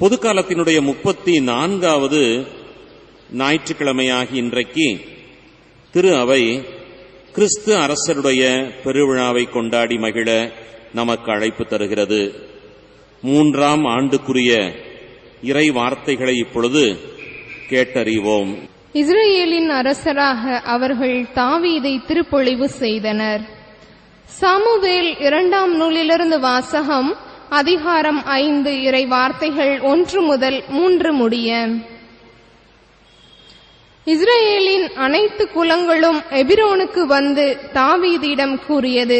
பொதுக்காலத்தினுடைய முப்பத்தி நான்காவது ஞாயிற்றுக்கிழமையாகி இன்றைக்கு திரு அவை கிறிஸ்து அரசருடைய பெருவிழாவை கொண்டாடி மகிழ நமக்கு அழைப்பு தருகிறது. மூன்றாம் ஆண்டுக்குரிய இறை வார்த்தைகளை இப்பொழுது கேட்டறிவோம். இஸ்ரேலின் அரசராக அவர்கள் தாவீதை திருப்பொழிவு செய்தனர். சாமுவேல் இரண்டாம் நூலிலிருந்து வாசகம் அதிகாரம் ஐந்து இறை வார்த்தைகள் ஒன்று முதல் மூன்று முடிய. இஸ்ரேலின் அனைத்து குலங்களும் எபிரோனுக்கு வந்து தாவீதிடம் கூறியது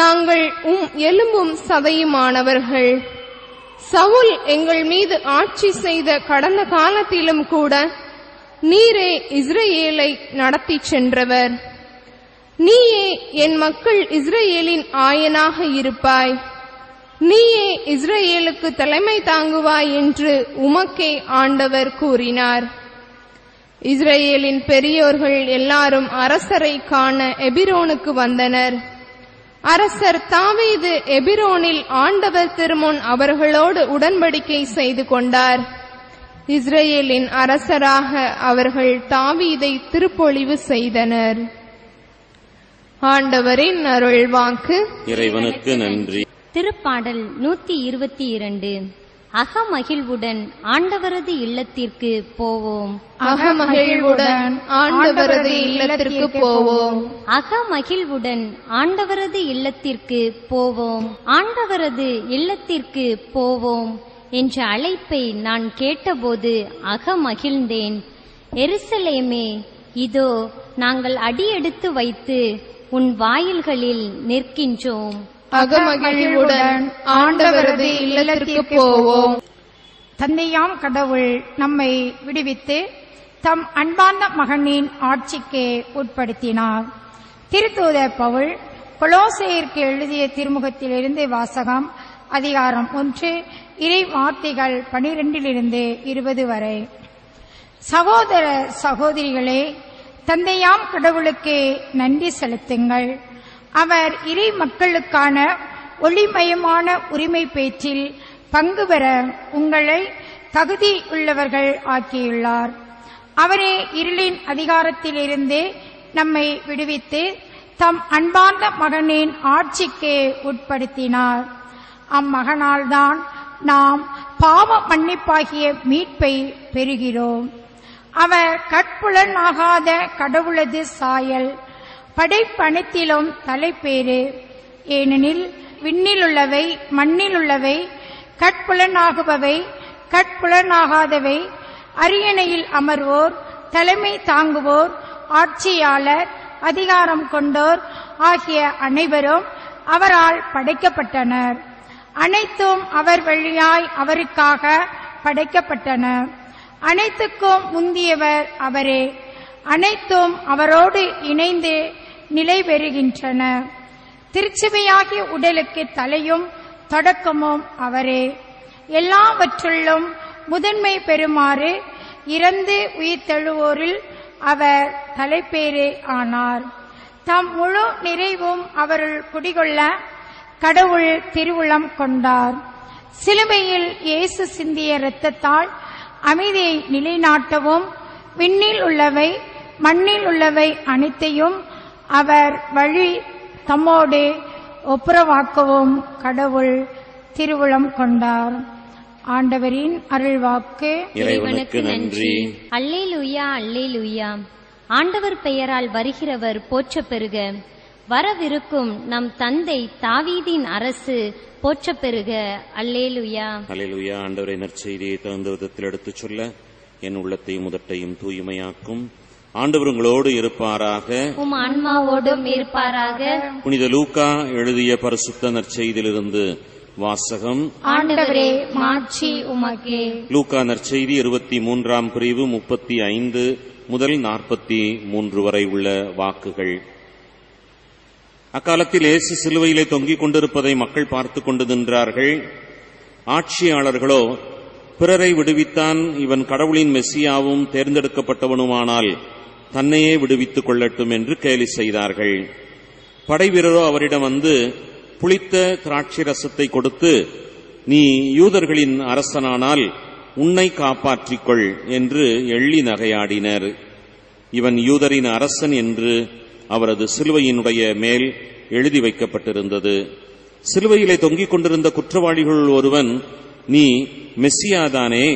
நாங்கள் உம் எலும்பும் சதையுமானவர்கள். சவுல் எங்கள் மீது ஆட்சி செய்த கடந்த காலத்திலும் கூட நீரே இஸ்ரேலை நடத்திச் சென்றவர். நீயே என் மக்கள் இஸ்ரேலின் ஆயனாக இருப்பாய். இஸ்ரேலுக்கு தலைமை தாங்குவாய் என்று உமக்கே ஆண்டவர் கூறினார். இஸ்ரேலின் பெரியோர்கள் எல்லாரும் அரசரை காண எபிரோனுக்கு வந்தனர். அரசர் தாவீது எபிரோனில் ஆண்டவர் திருமுன் அவர்களோடு உடன்படிக்கை செய்து கொண்டார். இஸ்ரேலின் அரசராக அவர்கள் தாவீதை திருப்பொழிவு செய்தனர். ஆண்டவரின் அருள்வாக்கு. இறைவனுக்கு நன்றி. திருப்பாடல் நூத்தி இருபத்தி இரண்டு. அகமகிழ்வுடன் ஆண்டவரது இல்லத்திற்கு போவோம். அகமகிழ்வுடன் ஆண்டவரது இல்லத்திற்கு போவோம். அகமகிழ்வுடன் ஆண்டவரது இல்லத்திற்கு போவோம். ஆண்டவரது இல்லத்திற்கு போவோம் என்ற அழைப்பை நான் கேட்டபோது அகமகிழ்ந்தேன். எருசலேமே இதோ நாங்கள் அடியெடுத்து வைத்து உன் வாயில்களில் நிற்கின்றோம். அகமகிழ்வுடன் ஆண்டவரது இல்லத்திற்கு போவோம். தந்தையாம் கடவுள் நம்மை விடுவித்து தம் அன்பார்ந்த மகனின் ஆட்சிக்கு உட்படுத்தினார். திருத்தூத பவுல் கொலோசையிற்கு எழுதிய திருமுகத்திலிருந்து வாசகம் அதிகாரம் ஒன்று இறை வார்த்தைகள் பனிரெண்டிலிருந்து இருபது வரை. சகோதர சகோதரிகளே தந்தையாம் கடவுளுக்கு நன்றி செலுத்துங்கள். அவர் இறை மக்களுக்கான ஒளிமயமான உரிமை பேச்சில் பங்கு பெற உங்களை தகுதி உள்ளவர்கள் ஆக்கியுள்ளார். அவரே இருளின் அதிகாரத்திலிருந்து நம்மை விடுவித்து தம் அன்பார்ந்த மகனின் ஆட்சிக்கு உட்படுத்தினார். அம்மகனால்தான் நாம் பாவ மன்னிப்பாகிய மீட்பை பெறுகிறோம். அவர் கட்புலனாகாத கடவுளது சாயல் படைப்பணத்திலும் தலைப்பேறு. ஏனெனில் விண்ணிலுள்ளவை மண்ணிலுள்ளவை கட்புலனாகுபவை கட்புலனாகாதவை அரியணையில் அமர்வோர் தலைமை தாங்குவோர் ஆட்சியாளர் அதிகாரம் கொண்டோர் ஆகிய அனைவரும் அவரால் படைக்கப்பட்டனர். அனைத்தும் அவர் வழியாய் அவருக்காக படைக்கப்பட்டன அனைத்துக்கும் முந்தியவர் அவரே. அனைத்தும் அவரோடு இணைந்து நிலை பெறுகின்றன திருச்சபையாகிய உடலுக்கு தலையும் தொடக்கமும் அவரே. எல்லாவற்றுள்ளும் முதன்மை பெறுமாறு இறந்து உயிர்த்தெழுவோரில் அவர் தலைப்பேரே ஆனார். தம் முழு நிறைவும் அவருள் குடிகொள்ள கடவுள் திருவுளம் கொண்டார். சிலுவையில் இயேசு சிந்திய இரத்தத்தால் அமைதியை நிலைநாட்டவும் விண்ணில் உள்ளவை மண்ணில் உள்ளவை அனைத்தையும் அவர் வழி தம்மோடு ஒப்புரவாக்கவும் கடவுள் திருவுளம் கொண்டார். ஆண்டவரின் அருள்வாக்கு. இறைவனுக்கு நன்றி. அல்லேலூயா அல்லேலூயா. ஆண்டவர் பெயரால் வருகிறவர் போற்றப் பெறுக. வரவிருக்கும் நம் தந்தை தாவீதின் அரசு போற்றப் பெறுக. அல்லேலூயா. அல்லேலூயா. ஆண்டவரை நற்செய்தியை தகுந்த விதத்தில் எடுத்துச் சொல்ல என் உள்ளத்தையும் முதட்டையும் தூய்மையாக்கும். ஆண்டவர் உங்களோடு இருப்பாராக. உம் ஆன்மாவோடும் இருப்பாராக. புனித லூக்கா எழுதிய பரிசுத்த நற்செய்தியிலிருந்து வாசகம். ஆண்டவரே மாட்சி உமக்கே. லூக்கா நற்செய்தி இருபத்தி மூன்றாம் பிரிவு முப்பத்தி ஐந்து முதல் நாற்பத்தி மூன்று வரை உள்ள வாக்குகள். அக்காலத்தில் இயேசு சிலுவையிலே தொங்கிக் கொண்டிருப்பதை மக்கள் பார்த்துக் கொண்டு நின்றார்கள். ஆட்சியாளர்களோ பிறரை விடுவித்தான் இவன் கடவுளின் மெஸ்ஸியாவும் தேர்ந்தெடுக்கப்பட்டவனுமானால் தன்னையே விடுவித்துக் கொள்ளட்டும் என்று கேலி செய்தார்கள். படைவீரரோ அவரிடம் வந்து புளித்த திராட்சை ரசத்தை கொடுத்து நீ யூதர்களின் அரசனானால் உன்னை காப்பாற்றிக்கொள் என்று எள்ளி நகையாடினர். இவன் யூதரின் அரசன் என்று அவரது சிலுவையினுடைய மேல் எழுதி வைக்கப்பட்டிருந்தது. சிலுவையிலே தொங்கிக் கொண்டிருந்த குற்றவாளிகள் ஒருவன் நீ மெஸ்ஸியாதானே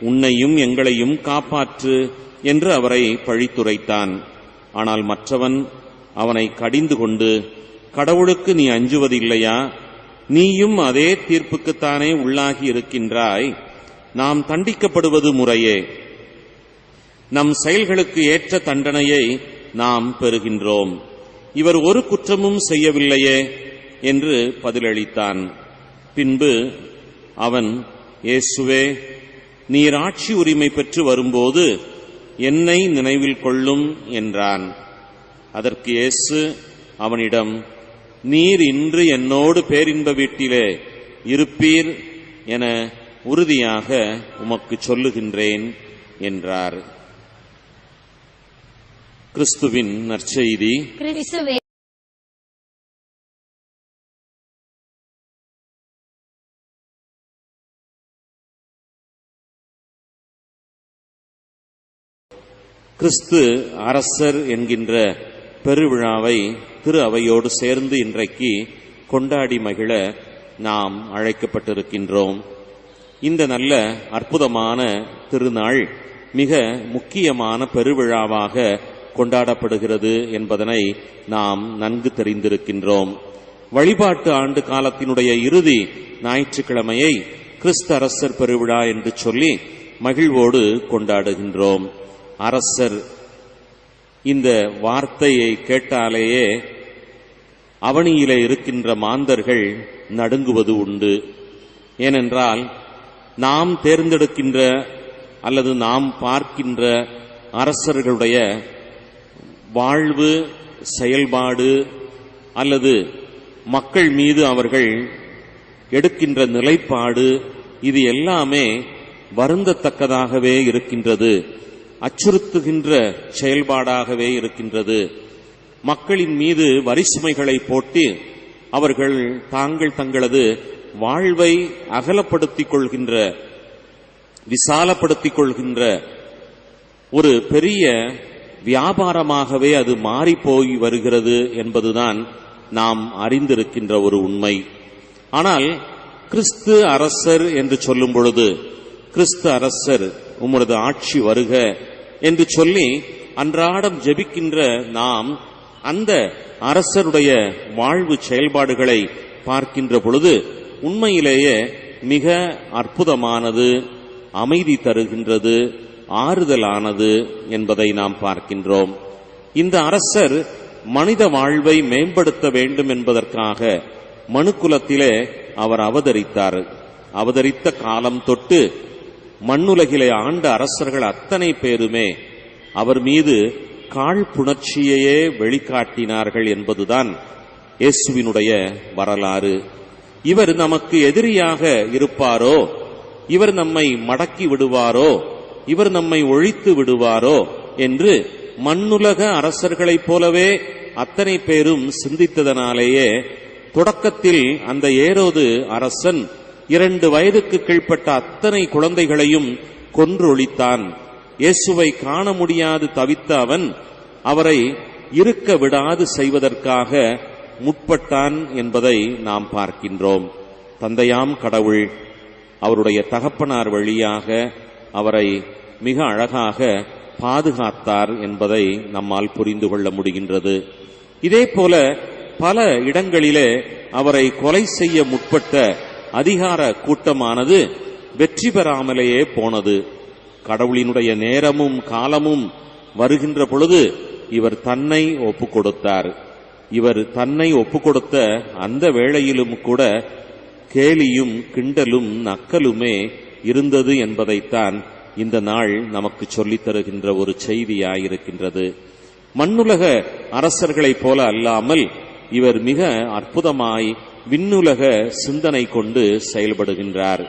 உன்னையும் எங்களையும் காப்பாற்று என்று அவரை பழித்துரைத்தான். ஆனால் மற்றவன் அவனை கடிந்து கொண்டு கடவுளுக்கு நீ அஞ்சுவதில்லையா? நீயும் அதே தீர்ப்புக்குத்தானே உள்ளாகி இருக்கின்றாய். நாம் தண்டிக்கப்படுவது முறையே. நம் செயல்களுக்கு ஏற்ற தண்டனையை நாம் பெறுகின்றோம். இவர் ஒரு குற்றமும் செய்யவில்லையே என்று பதிலளித்தான். பின்பு அவன் இயேசுவே நீர் ஆட்சி உரிமை பெற்று வரும்போது என்னை நினைவில் கொள்ளும் என்றான். அதற்கு இயேசு அவனிடம் நீர் இன்று என்னோடு பேரின்ப வீட்டிலே இருப்பீர் என உறுதியாக உமக்கு சொல்லுகின்றேன் என்றார். கிறிஸ்துவின் நற்செய்தி. கிறிஸ்து அரசர் என்கின்ற பெருவிழாவை திரு அவையோடு சேர்ந்து இன்றைக்கு கொண்டாடி மகிழ நாம் அழைக்கப்பட்டிருக்கின்றோம். இந்த நல்ல அற்புதமான திருநாள் மிக முக்கியமான பெருவிழாவாக கொண்டாடப்படுகிறது என்பதனை நாம் நன்கு தெரிந்திருக்கின்றோம். வழிபாட்டு ஆண்டு காலத்தினுடைய இறுதி ஞாயிற்றுக்கிழமையை கிறிஸ்து அரசர் பெருவிழா என்று சொல்லி மகிழ்வோடு கொண்டாடுகின்றோம். அரசர் இந்த வார்த்தையை கேட்டாலேயே அவனியிலே இருக்கின்ற மாந்தர்கள் நடுங்குவது உண்டு. ஏனென்றால் நாம் தேர்ந்தெடுக்கின்ற அல்லது நாம் பார்க்கின்ற அரசர்களுடைய வாழ்வு செயல்பாடு அல்லது மக்கள் மீது அவர்கள் எடுக்கின்ற நிலைப்பாடு இது எல்லாமே வருந்தத்தக்கதாகவே இருக்கின்றது. அச்சுறுத்துகின்ற செயல்பாடாகவே இருக்கின்றது. மக்களின் மீது வரிசுமைகளை போட்டு அவர்கள் தாங்கள் தங்களது வாழ்வை அகலப்படுத்திக் கொள்கின்ற விசாலப்படுத்திக் கொள்கின்ற ஒரு பெரிய வியாபாரமாகவே அது மாறிப்போய் வருகிறது என்பதுதான் நாம் அறிந்திருக்கின்ற ஒரு உண்மை. ஆனால் கிறிஸ்து அரசர் என்று சொல்லும் பொழுது கிறிஸ்து அரசர் உமது ஆட்சி வருக என்று சொல்லி அன்றாடம் ஜெபிக்கின்ற நாம் அந்த அரசருடைய வாழ்வு செயல்பாடுகளை பார்க்கின்ற பொழுது உண்மையிலேயே மிக அற்புதமானது அமைதி தருகின்றது ஆறுதலானது என்பதை நாம் பார்க்கின்றோம். இந்த அரசர் மனித வாழ்வை மேம்படுத்த வேண்டும் என்பதற்காக மனுக்குலத்திலே அவர் அவதரித்தார். அவதரித்த காலம் தொட்டு மண்ணுலகிலே ஆண்ட அரசர்கள் அத்தனை பேருமே அவர் மீது காழ்ப்புணர்ச்சியையே வெளிக்காட்டினார்கள் என்பதுதான் இயேசுவினுடைய வரலாறு. இவர் நமக்கு எதிரியாக இருப்பாரோ? இவர் நம்மை மடக்கி விடுவாரோ? இவர் நம்மை ஒழித்து விடுவாரோ? என்று மண்ணுலக அரசர்களைப் போலவே அத்தனை பேரும் சிந்தித்ததனாலேயே தொடக்கத்தில் அந்த ஏரோது அரசன் இரண்டு வயதுக்கு கீழ்ப்பட்ட அத்தனை குழந்தைகளையும் கொன்றொழித்தான் இயேசுவை காண முடியாது தவித்த அவன் அவரை இருக்க விடாது செய்வதற்காக முற்பட்டான் என்பதை நாம் பார்க்கின்றோம். தந்தையாம் கடவுள் அவருடைய தகப்பனார் வழியாக அவரை மிக அழகாக பாதுகாத்தார் என்பதை நம்மால் புரிந்து கொள்ள முடிகின்றது. இதே போல பல இடங்களிலே அவரை கொலை செய்ய முற்பட்ட அதிகார கூட்டமானது வெற்றி பெறாமலேயே போனது. கடவுளினுடைய நேரமும் காலமும் வருகின்ற பொழுது இவர் தன்னை ஒப்பு கொடுத்தார் இவர் தன்னை ஒப்பு கொடுத்த அந்த வேளையிலும் கூட கேலியும் கிண்டலும் நக்கலுமே இருந்தது என்பதைத்தான் இந்த நாள் நமக்கு சொல்லித் தருகின்ற ஒரு செய்தியாயிருக்கின்றது. மண்ணுலக அரசர்களைப் போல அல்லாமல் இவர் மிக அற்புதமாய் விண்ணுலக சிந்தனை கொண்டு செயல்படுகின்றார்.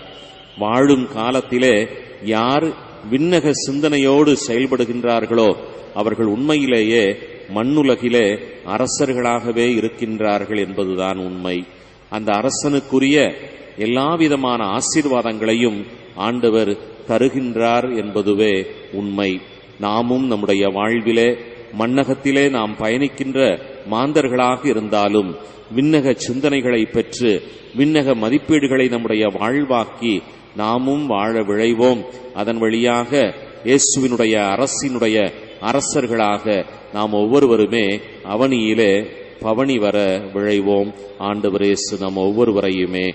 வாழும் காலத்திலே யார் விண்ணக சிந்தனையோடு செயல்படுகின்றார்களோ அவர்கள் உண்மையிலேயே மண்ணுலகிலே அரசர்களாகவே இருக்கின்றார்கள் என்பதுதான் உண்மை. அந்த அரசனுக்குரிய எல்லாவிதமான ஆசீர்வாதங்களையும் ஆண்டவர் தருகின்றார் என்பதுவே உண்மை. நாமும் நம்முடைய வாழ்விலே மண்ணகத்திலே நாம் பயணிக்கின்ற மாந்தர்களாக இருந்தாலும் விண்ணக சிந்தனைகளை பெற்று விண்ணக மதிப்பீடுகளை நம்முடைய வாழ்வாக்கி நாமும் வாழ விழைவோம். அதன் வழியாக இயேசுவினுடைய அரசினுடைய அரசர்களாக நாம் ஒவ்வொருவருமே அவனியிலே பவனி வர விழைவோம். ஆண்டவர் இயேசு நம் ஒவ்வொருவரையுமே